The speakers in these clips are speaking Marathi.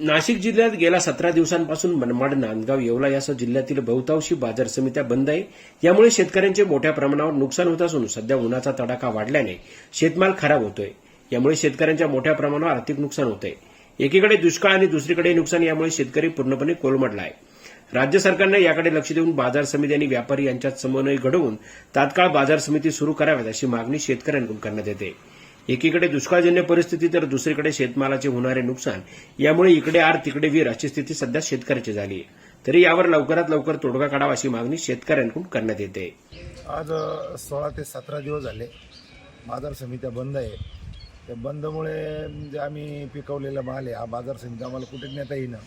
नाशिक जिल्ह्यात गेल्या सतरा दिवसांपासून मनमाड नांदगाव येवला यासह जिल्ह्यातील बहुतांशी बाजार समित्या बंद आहे. यामुळे शेतकऱ्यांचे मोठ्या प्रमाणावर नुकसान होत असून सध्या उन्हाचा तडाखा वाढल्याने शेतमाल खराब होतोय. यामुळे शेतकऱ्यांच्या मोठ्या प्रमाणावर आर्थिक नुकसान होतंय. एकीकडे दुष्काळ आणि दुसरीकडे नुकसान यामुळे शेतकरी पूर्णपणे कोलमडला आहे. राज्य सरकारनं याकडे लक्ष देऊन बाजार समिती आणि व्यापारी यांच्यात समन्वय घडवून तात्काळ बाजार समिती सुरू कराव्यात अशी मागणी शेतकऱ्यांकडून करण्यात येते. एकीकडे दुष्काळजन्य परिस्थिती तर दुसरीकडे शेतमालाचे होणारे नुकसान. यामुळे इकडे आर तिकडे वीर अशी स्थिती सध्या शेतकऱ्याची झाली आहे. तरी यावर लवकरात लवकर तोडगा काढावा अशी मागणी शेतकऱ्यांकडून करण्यात येते. आज सोळा ते सतरा दिवस झाले. बाजार समित्या बंद आहे. त्या बंदमुळे जे आम्ही पिकवलेला माल आहे हा बाजार समिती आम्हाला कुठे नेता येईना.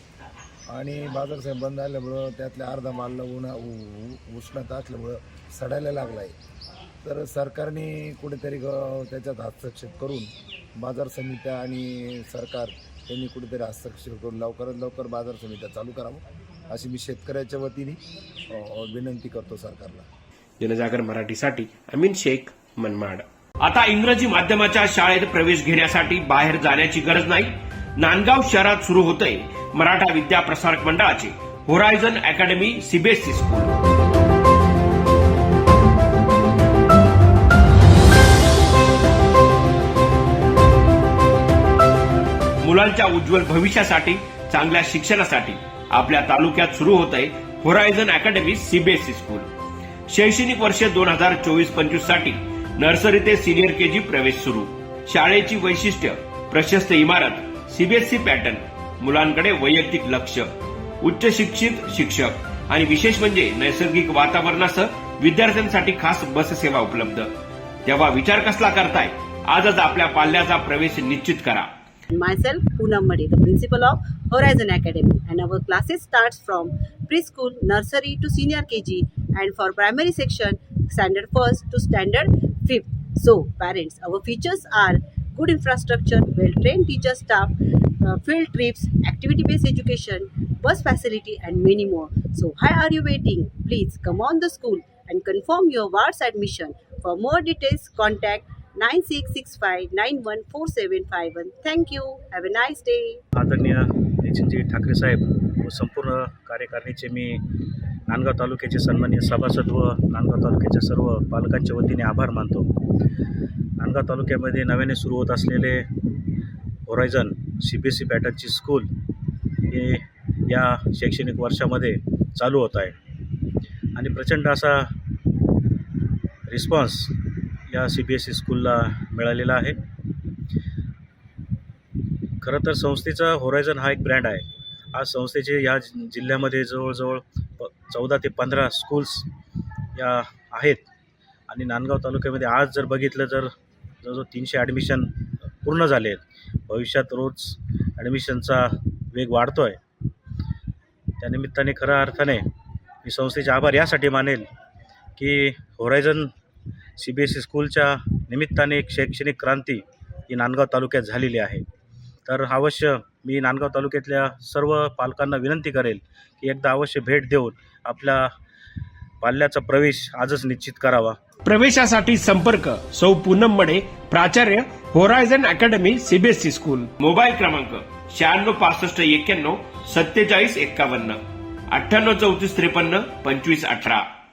आणि बाजार समिती बंद आल्यामुळं त्यातल्या अर्धा मालला उन्हा उ- उ- उष्णता असल्यामुळं सडायला लागला आहे तर सरकारने कुठेतरी ग- त्याच्यात हस्तक्षेप करून बाजार समित्या आणि सरकार यांनी कुठेतरी हस्तक्षेप करून लवकरात लवकर बाजार समित्या चालू करावं अशी मी शेतकऱ्याच्या वतीने विनंती करतो सरकारला. जनजागर मराठीसाठी अमीन शेख मनमाड. आता इंग्रजी माध्यमाच्या शाळेत प्रवेश घेण्यासाठी बाहेर जाण्याची गरज नाही. नांदगाव शहरात सुरू होतंय मराठा विद्या प्रसारक मंडळाचे होरायझन अकॅडमी सीबीएसई स्कूल मुलांच्या उज्ज्वल भविष्यासाठी चांगल्या शिक्षणासाठी आपल्या तालुक्यात सुरू होत आहे होरायझन अकॅडमी सीबीएसई स्कूल शैक्षणिक वर्ष दोन हजार चोवीस पंचवीससाठी नर्सरी ते सिनियर केजी प्रवेश सुरू. शाळेची वैशिष्ट्य प्रशस्त इमारत सीबीएसई पॅटर्न मुलांकडे वैयक्तिक लक्ष उच्च शिक्षित शिक्षक आणि विशेष म्हणजे नैसर्गिक वातावरणासह विद्यार्थ्यांसाठी खास बस सेवा उपलब्ध. तेव्हा विचार कसला करताय? आजच आपल्या पाल्याचा प्रवेश निश्चित करा. Myself Poonam Madi, the principal of Horizon Academy, and our classes starts from preschool, nursery to senior KG, and for primary section, standard first to standard fifth. So, parents, our features are good infrastructure, well-trained teacher staff, uh, field trips, activity-based education, bus facility, and many more. So, why are you waiting? Please come on the school and confirm your ward's admission. For more details, contact nine six six five nine one 9665914751. One thank you have a nice day आदरणीय नितीनजी ठाकरे साहेब व संपूर्ण कार्यकारिणीचे मी नांदगाव तालुक्याचे सन्माननीय सभासद व नांदगाव तालुक्याच्या सर्व पालकांच्या वतीने आभार मानतो नांदगाव तालुक्यामध्ये नव्याने सुरू होत असलेले Horizon C B S E पॅटर्नची school हे या शैक्षणिक वर्षामध्ये चालू होत आहे आणि प्रचंड असा रिस्पॉन्स या सी बी एस ई स्कूलला मिळालेला आहे. खरं तर संस्थेचा होरायझन हा एक ब्रँड आहे. आज संस्थेचे या जि- जिल्ह्यामध्ये जवळजवळ प चौदा ते पंधरा स्कूल्स या आहेत. आणि नांदगाव तालुक्यामध्ये आज जर बघितलं तर जवळजवळ तीनशे ॲडमिशन पूर्ण झाले आहेत. भविष्यात रोज ॲडमिशनचा वेग वाढतो आहे त्यानिमित्ताने खऱ्या अर्थाने मी संस्थेचे आभार यासाठी मानेल की Horizon C B S E स्कूलच्या निमित्ताने एक शैक्षणिक क्रांती ही नांदगाव तालुक्यात झालेली आहे. तर अवश्य मी नांदगाव तालुक्यातल्या सर्व पालकांना विनंती करेल की एकदा अवश्य भेट देऊन आपल्या पाल्याचा प्रवेश आजच निश्चित करावा. प्रवेशासाठी संपर्क सौ पूनम मडे प्राचार्य Horizon academy CBSE school. Mobile क्रमांक शहाण्णव पासष्ट एक्क्याण्णव सत्तेचाळीस एक्कावन्न अठ्ठ्याण्णव चौतीस त्रेपन्न पंचवीस अठरा.